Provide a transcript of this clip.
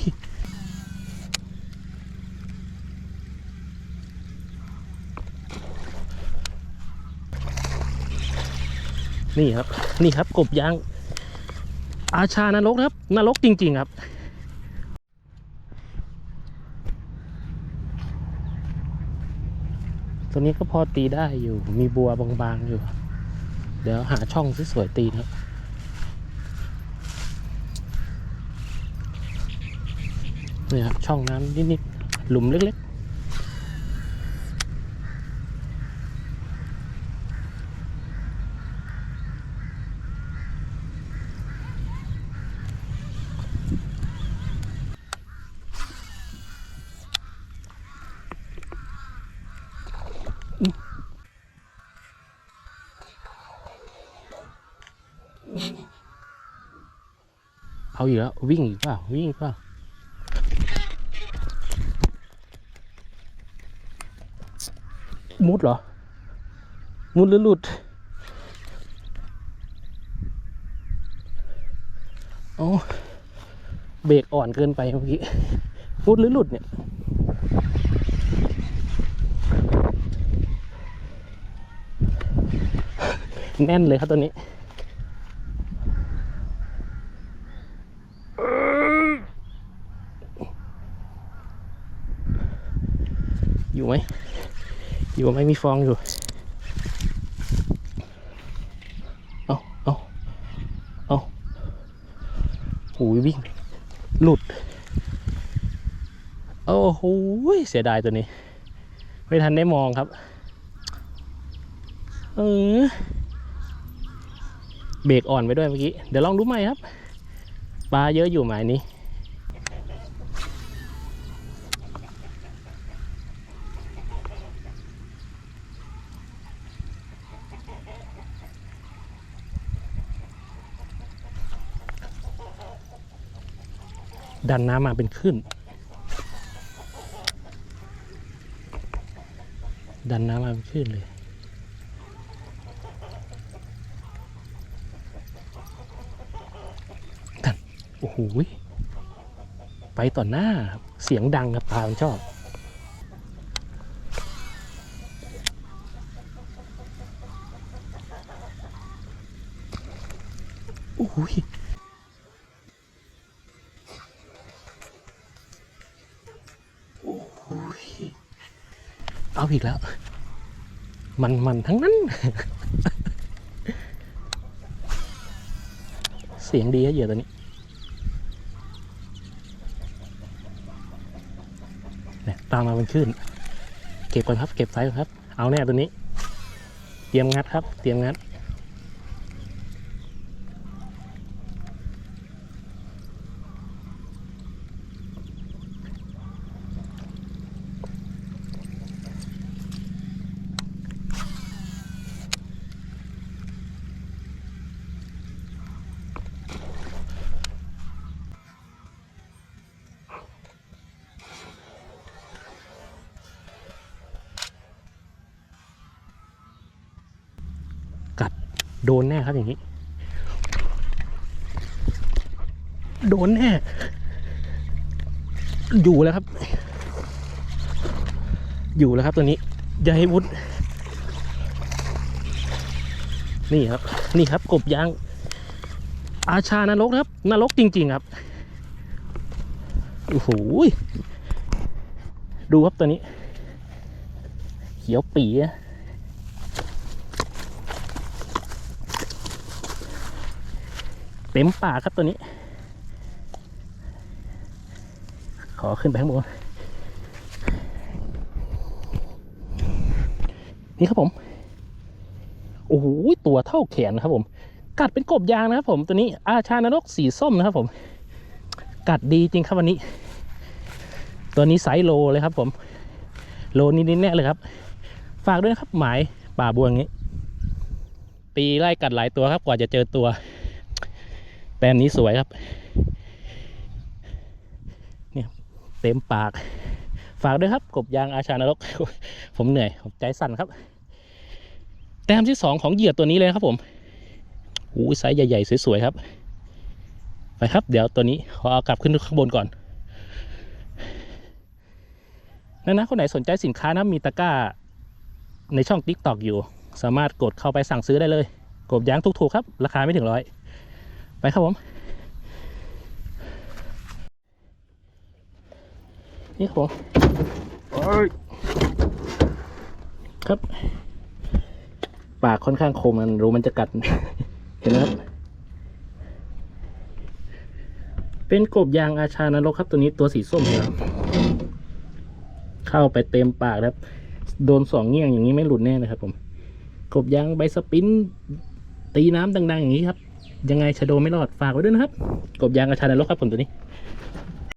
ยนี่ครับ นี่ครับกบยาง อาชานรกครับนรกจริง ๆ ครับ ตัวนี้ก็พอตีได้อยู่ มีบัวบางๆอยู่ เดี๋ยวหาช่องสวยๆตีนะครับ นี่ครับช่องน้ำนิดๆหลุมเล็กๆเอาอยู่แล้ววิ่งอีกเปล่าวิ่งอีกเปล่า มุดเหรอ มุดหรือหลุดโอ้เบรกอ่อนเกินไปเมื่อกี้ มุดหรือหลุดเนี่ยแน่นเลยครับตัวนี้ อยู่ไหม อยู่ไหมมีฟองอยู่ เอาเอาเอาหูยวิ่ง หลุด โอ้โหเสียดายตัวนี้ ไม่ทันได้มองครับ เออ เบรกอ่อนไปด้วยเมื่อกี้ เดี๋ยวลองดูใหม่ครับ ปลาเยอะอยู่หมายนี้ ดันน้ำมาเป็นขึ้น ดันน้ำมาเป็นขึ้นเลย ดัน โอ้โหไปต่อหน้าเสียงดังครับปลามันชอบโอ้โหย เอาอีกแล้ว มันมันทั้งนั้น เสียงดีฮะเหยื่อตัวนี้เนี่ยตามมาเป็นขึ้น เก็บก่อนครับ เก็บไซส์ครับ เอาแน่ตัวนี้ เตรียมงัดครับ เตรียมงัด โดนแน่ครับอย่างนี้ โดนแน่ อยู่แล้วครับ อยู่แล้วครับตัวนี้อย่าให้มุด นี่ครับ นี่ครับกบยาง อาชานรกครับนรกจริง ๆ ครับโอ้โหดูครับตัวนี้ เขียวปี๋อะ เต็มป่าครับตัวนี้ ขอขึ้นไปข้างบนนี่ครับผม โอ้โหตัวเท่าแขนนะครับผม กัดเป็นกบยางนะครับผมตัวนี้อาชานรกสีส้มนะครับผม กัดดีจริงครับวันนี้ ตัวนี้ไซส์โลเลยครับผม โลนิดๆแน่เลยครับ ฝากด้วยนะครับหมายป่าบวงอย่างนี้ตีไล่กัดหลายตัวครับกว่าจะเจอตัว แปลนนี้สวยครับ เนี่ยเต็มปาก ฝากด้วยครับ กบยางอาชานรก ผมเหนื่อย ผมใจสั่นครับ แต้มที่สองของเหยื่อตัวนี้เลยครับผมอู้ไซส์ใหญ่ๆสวยๆครับ ไปครับ เดี๋ยวตัวนี้ขอเอากลับขึ้นข้างบนก่อนนั่นนะคนไหนสนใจสินค้านะมีตะกร้า ในช่อง t ิ k t o k อยู่ สามารถกดเข้าไปสั่งซื้อได้เลย กบยางถูกๆครับ ราคาไม่ถึงร้อย ไปครับผม นี่ครับผมโอ้ยครับ ปากค่อนข้างคมมันรู้มันจะกัด เห็นไหมครับ เป็นกบยางอาชานรกครับตัวนี้ตัวสีส้มครับ เข้าไปเต็มปากครับ โดนสองเงี้ยงอย่างนี้ไม่หลุดแน่นะครับผม กบยางใบสปริน ตีน้ำดัง ๆ อย่างนี้ครับ ยังไงชะโดไม่รอดฝากไว้ด้วยนะครับ กบยางกระชานรกครับผมตัวนี้